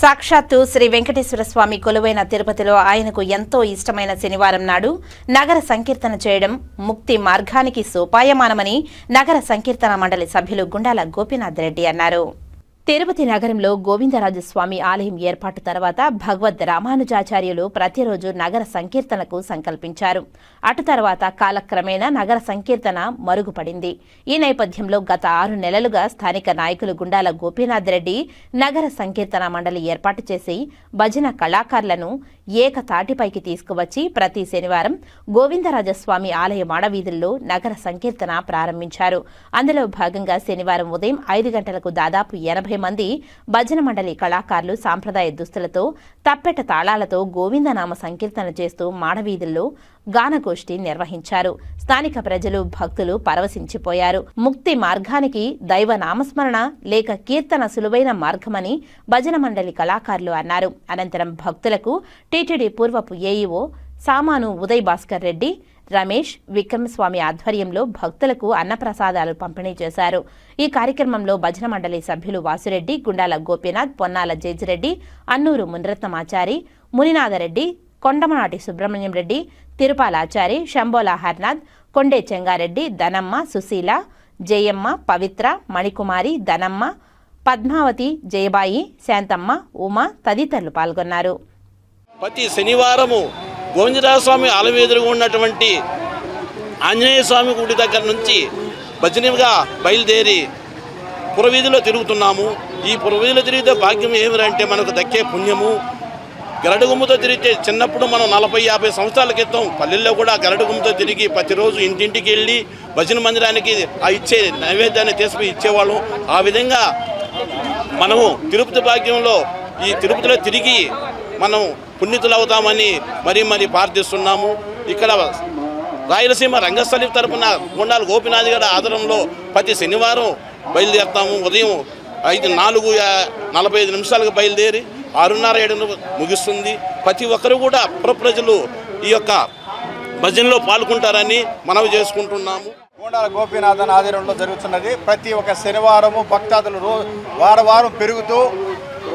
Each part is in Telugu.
సాక్షాత్తు శ్రీ వెంకటేశ్వర స్వామి కొలువైన తిరుపతిలో ఆయనకు ఎంతో ఇష్టమైన శనివారం నాడు నగర సంకీర్తన చేయడం ముక్తి మార్గానికి సోపాయమానమని నగర సంకీర్తన మండలి సభ్యులు గుండాల గోపీనాథ్ రెడ్డి అన్నారు. తిరుపతి నగరంలో గోవిందరాజస్వామి ఆలయం ఏర్పాటు తర్వాత భగవద్ రామానుజాచార్యులు ప్రతిరోజు నగర సంకీర్తనకు సంకల్పించారు. అటు తర్వాత కాలక్రమేణా నగర సంకీర్తన మరుగుపడింది. ఈ నేపథ్యంలో గత ఆరు నెలలుగా స్థానిక నాయకులు గుండాల గోపీనాథ్ రెడ్డి నగర సంకీర్తన మండలి ఏర్పాటు చేసి భజన కళాకారులను ఏకతాటిపైకి తీసుకువచ్చి ప్రతి శనివారం గోవిందరాజస్వామి ఆలయ మాడవీధుల్లో నగర సంకీర్తన ప్రారంభించారు. అందులో భాగంగా శనివారం ఉదయం ఐదు గంటలకు దాదాపు ఎనభై మంది భజన మండలి కళాకారులు సాంప్రదాయ దుస్తులతో తప్పెట తాళాలతో గోవిందనామ సంకీర్తన చేస్తూ మాడవీధుల్లో గానగోష్ఠి నిర్వహించారు. స్థానిక ప్రజలు భక్తులు పరవశించిపోయారు. ముక్తి మార్గానికి దైవ నామస్మరణ లేక కీర్తన సులువైన మార్గమని భజన మండలి కళాకారులు అన్నారు. అనంతరం భక్తులకు టీటీడీ పూర్వపు ఏఈఓ సామాను ఉదయ్ భాస్కర్ రెడ్డి రమేష్ విక్రమస్వామి ఆధ్వర్యంలో భక్తులకు అన్నప్రసాదాలు పంపిణీ చేశారు. ఈ కార్యక్రమంలో భజన మండలి సభ్యులు వాసురెడ్డి గుండాల గోపీనాథ్ పొన్నాల జేజిరెడ్డి అన్నూరు మునిరత్నమాచారి మునినాథరెడ్డి కొండమనాటి సుబ్రహ్మణ్యం రెడ్డి తిరుపాలాచారి శంబోలా హర్నాథ్ కొండే చెంగారెడ్డి ధనమ్మ సుశీల జయమ్మ పవిత్ర మణికుమారి ధనమ్మ పద్మావతి జయబాయి శాంతమ్మ ఉమ తదితరులు పాల్గొన్నారు. ప్రతి శనివారము గోవిందరాజస్వామి ఆలయం ఎదురుగా ఉన్నటువంటి ఆంజనేయ స్వామి గుడి దగ్గర నుంచి భజనగా బయలుదేరి పురవీధిలో తిరుగుతున్నాము. ఈ పురవీధిలో తిరిగితే భాగ్యం ఏమిటంటే మనకు దక్కే పుణ్యము. గరడుగుమ్మతో తిరిగితే చిన్నప్పుడు మనం నలభై యాభై సంవత్సరాల క్రితం పల్లెల్లో కూడా గరడుగుమ్మతో తిరిగి ప్రతిరోజు ఇంటింటికి వెళ్ళి భజన మందిరానికి ఆ ఇచ్చే నైవేద్యాన్ని తీసుకుని ఇచ్చేవాళ్ళం. ఆ విధంగా మనము తిరుపతి భాగ్యంలో ఈ తిరుపతిలో తిరిగి మనం పుణ్యతులు అవుతామని మరీ మరీ ప్రార్థిస్తున్నాము. ఇక్కడ రాయలసీమ రంగస్థలి తరపున గుండాల గోపినాథ్ గారి ఆధారంలో ప్రతి శనివారం బయలుదేరుతాము. ఉదయం ఐదు నాలుగు నలభై ఐదు నిమిషాలకు బయలుదేరి ఆరున్నర ఏడు ముగిస్తుంది. ప్రతి ఒక్కరు కూడా పుర ప్రజలు ఈ యొక్క భజనలో పాల్గొంటారని మనవి చేసుకుంటున్నాము. గోండాల గోపీనాథన్ ఆధ్వర్యంలో జరుగుతున్నది. ప్రతి ఒక్క శనివారము భక్తాదులు రో వారం వారం పెరుగుతూ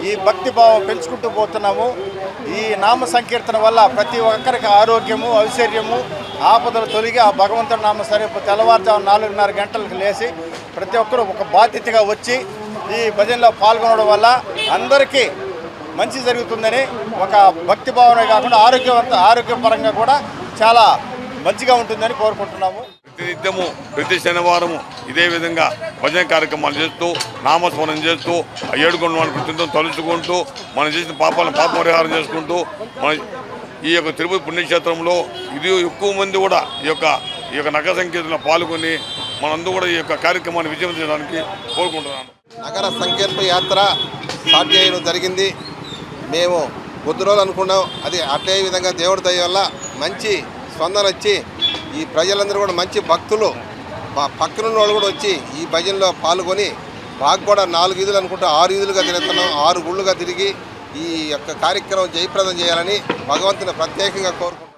ఈ భక్తి భావం పెంచుకుంటూ పోతున్నాము. ఈ నామ సంకీర్తన వల్ల ప్రతి ఒక్కరికి ఆరోగ్యము ఐశ్వర్యము ఆపదలు తొలగి ఆ భగవంతుడి నామ సరే తెల్లవారుజాము నాలుగున్నర గంటలకు లేచి ప్రతి ఒక్కరు ఒక బాధ్యతగా వచ్చి ఈ భజనలో పాల్గొనడం వల్ల అందరికీ మంచి జరుగుతుందని ఒక భక్తి భావనే కాకుండా ఆరోగ్యవంత ఆరోగ్యపరంగా కూడా చాలా మంచిగా ఉంటుందని కోరుకుంటున్నాము. ప్రతినిత్యము ప్రతి శనివారము ఇదే విధంగా భజన కార్యక్రమాలు చేస్తూ నామస్మరణ చేస్తూ ఆ ఏడుకొండ వాళ్ళ కృత్యంతో తలుచుకుంటూ మనం చేసిన పాపాలను పాప పరిహారం చేసుకుంటూ మన ఈ యొక్క తిరుపతి పుణ్యక్షేత్రంలో ఇది ఎక్కువ మంది కూడా ఈ యొక్క ఈ యొక్క నగర సంకీర్తనలో పాల్గొని మనందరూ కూడా ఈ యొక్క కార్యక్రమాన్ని విజయం చేయడానికి కోరుకుంటున్నాను నగర సంకీర్ణ యాత్ర స్టార్ట్ చేయడం జరిగింది. మేము కొద్ది రోజులు అనుకున్నాం అది అట్లే విధంగా దేవుడి దయ వల్ల మంచి స్పందన వచ్చి ఈ ప్రజలందరూ కూడా మంచి భక్తులు. పక్కనున్న వాళ్ళు కూడా వచ్చి ఈ భజనలో పాల్గొని మాకు కూడా నాలుగు ఈదులు అనుకుంటే ఆరు ఈదులుగా తిరుగుతున్నాం ఆరు గుళ్ళుగా తిరిగి ఈ యొక్క కార్యక్రమం జయప్రదం చేయాలని భగవంతుని ప్రత్యేకంగా కోరుకుంటున్నాం.